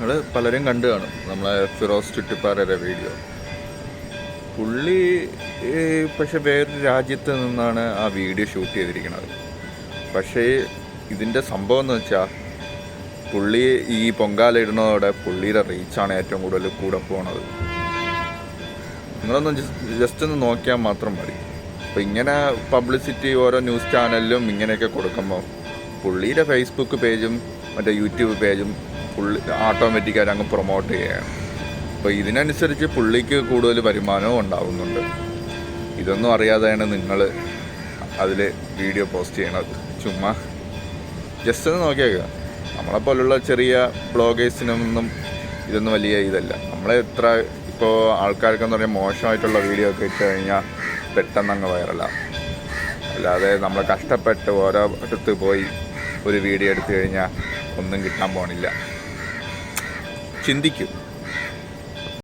നിങ്ങൾ പലരും കണ്ടു കാണും. നമ്മളെ ഫിറോസ് ചുറ്റിപ്പാറയുടെ വീഡിയോ. പുള്ളി പക്ഷെ വേറൊരു രാജ്യത്ത് നിന്നാണ് ആ വീഡിയോ ഷൂട്ട് ചെയ്തിരിക്കുന്നത്. പക്ഷേ ഇതിന്റെ സംഭവം എന്ന് വെച്ചാൽ പുള്ളി ഈ പൊങ്കാല ഇടുന്നതോടെ പുള്ളിയുടെ റീച്ചാണ് ഏറ്റവും കൂടുതൽ കൂടെ പോണത്. നിങ്ങളൊന്ന് ജസ്റ്റ് ഒന്ന് നോക്കിയാൽ മാത്രം മതി. അപ്പോൾ ഇങ്ങനെ പബ്ലിസിറ്റി ഓരോ ന്യൂസ് ചാനലിലും ഇങ്ങനെയൊക്കെ കൊടുക്കുമ്പോൾ പുള്ളിയുടെ ഫേസ്ബുക്ക് പേജും മറ്റേ യൂട്യൂബ് പേജും പുള്ളി ഓട്ടോമാറ്റിക്കായിട്ട് അങ്ങ് പ്രൊമോട്ട് ചെയ്യുകയാണ് അപ്പോൾ ഇതിനനുസരിച്ച് പുള്ളിക്ക് കൂടുതൽ വരുമാനവും ഉണ്ടാവുന്നുണ്ട്. ഇതൊന്നും അറിയാതെയാണ് നിങ്ങൾ അതിൽ വീഡിയോ പോസ്റ്റ് ചെയ്യണത്. ചുമ്മാ ജസ്റ്റ് ഒന്ന് നോക്കിയേക്കുക നമ്മളെപ്പോലുള്ള ചെറിയ ബ്ലോഗേഴ്സിനൊന്നും ഇതൊന്നും വലിയ ഇതല്ല. നമ്മളെ എത്ര ഇപ്പോൾ ആൾക്കാർക്കെന്ന് പറഞ്ഞാൽ മോശമായിട്ടുള്ള വീഡിയോ ഒക്കെ ഇട്ട് കഴിഞ്ഞാൽ പെട്ടെന്ന് അങ്ങ് വൈറലാണ് അല്ലാതെ നമ്മൾ കഷ്ടപ്പെട്ട് ഓരോ അടുത്ത് പോയി ഒരു വീഡിയോ എടുത്തു കഴിഞ്ഞാൽ ഒന്നും കിട്ടാൻ പോണില്ല. ചിന്തിക്കും.